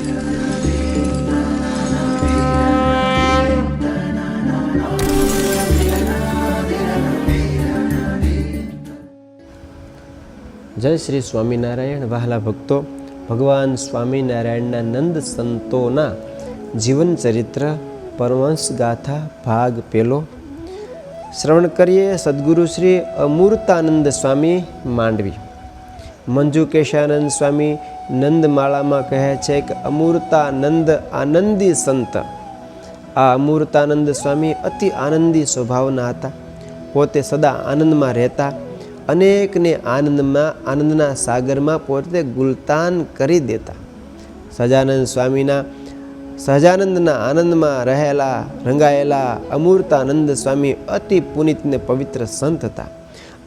જય શ્રી સ્વામિનારાયણ, વહાલા ભક્તો. ભગવાન સ્વામિનારાયણના નંદ સંતોના જીવન ચરિત્ર, પરમહંસ ગાથા, ભાગ પેલો. શ્રવણ કરીએ સદગુરુ શ્રી અમૂર્તાનંદ સ્વામી માંડવી. મંજુ કેશાનંદ સ્વામી નંદમાળામાં કહે છે કે અમૂર્તાનંદ આનંદી સંત. આ અમૂર્તાનંદ સ્વામી અતિ આનંદી સ્વભાવના હતા. પોતે સદા આનંદમાં રહેતા. અનેકને આનંદમાં, આનંદના સાગરમાં પોતે ગુલતાન કરી દેતા. સજાનંદ સ્વામીના સહજાનંદના આનંદમાં રહેલા, રંગાયેલા અમૂર્તાનંદ સ્વામી અતિ પુનિત ને પવિત્ર સંત હતા.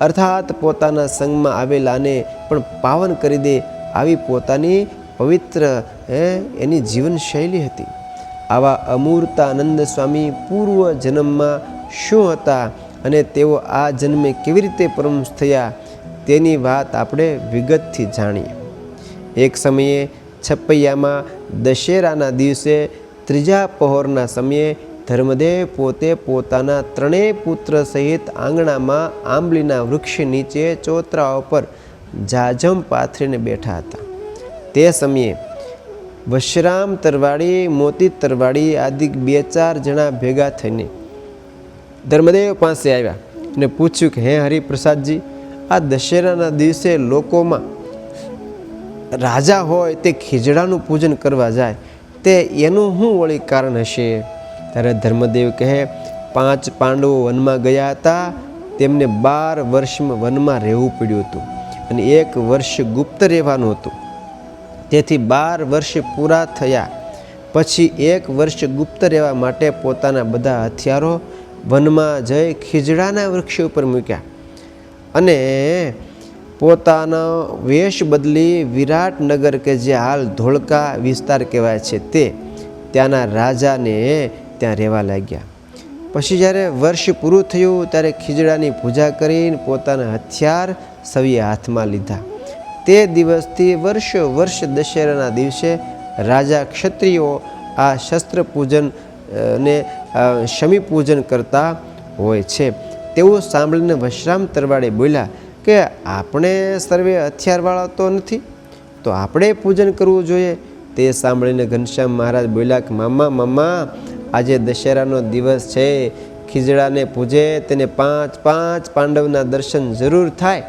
અર્થાત પોતાના સંગમાં આવેલાને પણ પાવન કરી દે આવી પોતાની પવિત્ર, હે, એની જીવનશૈલી હતી. આવા અમૂર્તાનંદ સ્વામી પૂર્વ જન્મમાં શું હતા અને તેઓ આ જન્મે કેવી રીતે પરમશ થયા, તેની વાત આપણે વિગતથી જાણીએ. એક સમયે છપૈયામાં દશેરાના દિવસે ત્રીજા પહોરના સમયે ધર્મદેવ પોતે પોતાના ત્રણેય પુત્ર સહિત આંગણામાં આંબલીના વૃક્ષ નીચે ચોતરા ઉપર જાજમ પાથરીને બેઠા હતા. તે સમયે વશરામ તરવાડી, મોતી તરવાડી આદિ બે ચાર જણા ભેગા થઈને ધર્મદેવ પાસે આવ્યા અને પૂછ્યું કે, હે હરિપ્રસાદજી, આ દશેરાના દિવસે લોકોમાં રાજા હોય તે ખીજડાનું પૂજન કરવા જાય, તે એનું શું વળી કારણ હશે? ત્યારે ધર્મદેવ કહે, પાંચ પાંડવો વનમાં ગયા હતા, તેમને બાર વર્ષમાં વનમાં રહેવું પડ્યું હતું અને એક વર્ષ ગુપ્ત રહેવાનું હતું. તેથી બાર વર્ષ પૂરા થયા. પછી એક વર્ષ ગુપ્ત રહેવા માટે પોતાના બધા હથિયારો વનમાં જઈ ખીજડાના વૃક્ષ ઉપર મૂક્યા અને પોતાનો વેશ બદલી વિરાટનગર કે જે હાલ ધોળકા વિસ્તાર કહેવાય છે તે, ત્યાંના રાજાને ત્યાં રહેવા લાગ્યા. પછી જ્યારે વર્ષ પૂરું થયું, ત્યારે ખીજડાની પૂજા કરીને પોતાના હથિયાર સવિએ હાથમાં લીધા. તે દિવસથી વર્ષ વર્ષ દશેરાના દિવસે રાજા ક્ષત્રિયો આ શસ્ત્ર પૂજન ને શમી પૂજન કરતા હોય છે. તેવું સાંભળીને વશરામ તરવાડે બોલ્યા કે આપણે સર્વે હથિયારવાળા તો નથી, તો આપણે પૂજન કરવું જોઈએ. તે સાંભળીને ઘનશ્યામ મહારાજ બોલ્યા કે, મામા મામા આજે દશેરાનો દિવસ છે. ખીજડાને પૂજે, તેને પાંચ પાંચ પાંડવના દર્શન જરૂર થાય.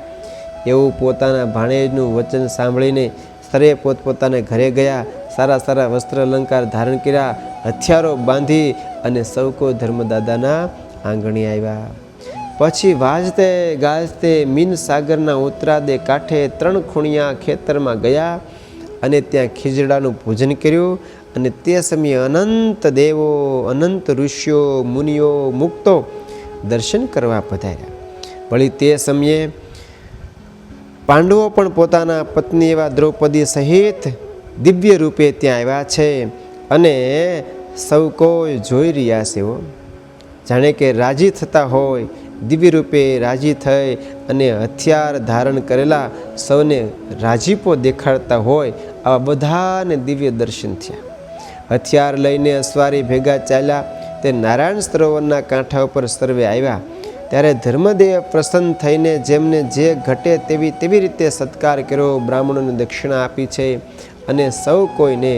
એવું પોતાના ભાણેજનું વચન સાંભળીને સ્તરે પોતપોતાને ઘરે ગયા. સારા સારા વસ્ત્ર અલંકાર ધારણ કર્યા. હથિયારો બાંધી અને સૌ કોઈ ધર્મદાદાના આંગણે આવ્યા. પછી વાજતે ગાજતે મીન સાગરના ઉત્તરાદે કાંઠે ત્રણ ખૂણિયા ખેતરમાં ગયા અને ત્યાં ખીજડાનું પૂજન કર્યું. અને તે સમયે અનંત દેવો, અનંત ઋષિઓ, મુનિઓ, મુક્તો દર્શન કરવા પધાર્યા. વળી તે સમયે પાંડવો પણ પોતાના પત્ની એવા દ્રૌપદી સહિત દિવ્ય રૂપે ત્યાં આવ્યા છે અને સૌ કોઈ જોઈ રહ્યા છે જાણે કે રાજી થતા હોય, દિવ્ય રૂપે રાજી થઈ અને હથિયાર ધારણ કરેલા સૌને રાજીપો દેખાડતા હોય, આવા બધાને દિવ્ય દર્શન થયા. હથિયાર લઈને અસવારી ભેગા ચાલ્યા. તે નારાયણ સરોવરના કાંઠા ઉપર સર્વે આવ્યા. ત્યારે ધર્મદેવ પ્રસન્ન થઈને જેમને જે ઘટે તેવી તેવી રીતે સત્કાર કર્યો. બ્રાહ્મણોને દક્ષિણા આપી છે અને સૌ કોઈને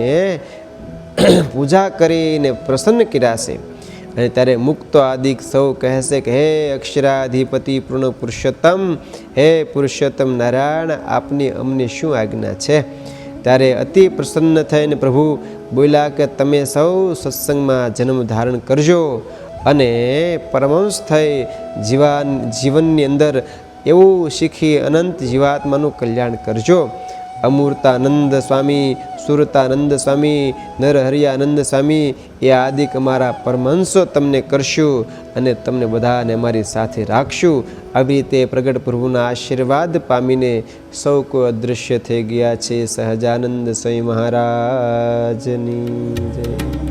પૂજા કરીને પ્રસન્ન કર્યા અને ત્યારે મુક્તો આદિક સૌ કહેશે કે, હે અક્ષરાધિપતિ પૂર્ણ પુરુષોત્તમ, હે પુરુષોત્તમ નારાયણ, આપની અમને શું આજ્ઞા છે? ત્યારે અતિ પ્રસન્ન થઈને પ્રભુ બોલ્યા કે તમે સૌ સત્સંગમાં જન્મ ધારણ કરજો અને પરમંશ થઈ જીવાન જીવનની અંદર એવું શીખી અનંત જીવાત્માનું કલ્યાણ કરજો. અમૂર્તાનંદ સ્વામી સુરતાનંદ સ્વામી નરહરિયાનંદ સ્વામી, એ આદિક અમારા પરમહંસો તમને કરશું અને તમને બધાને અમારી સાથે રાખશું. આવી રીતે પ્રગટ પ્રભુના આશીર્વાદ પામીને સૌ કોઈ અદૃશ્ય થઈ ગયા છે. સહજાનંદ સ્વામી મહારાજની જય.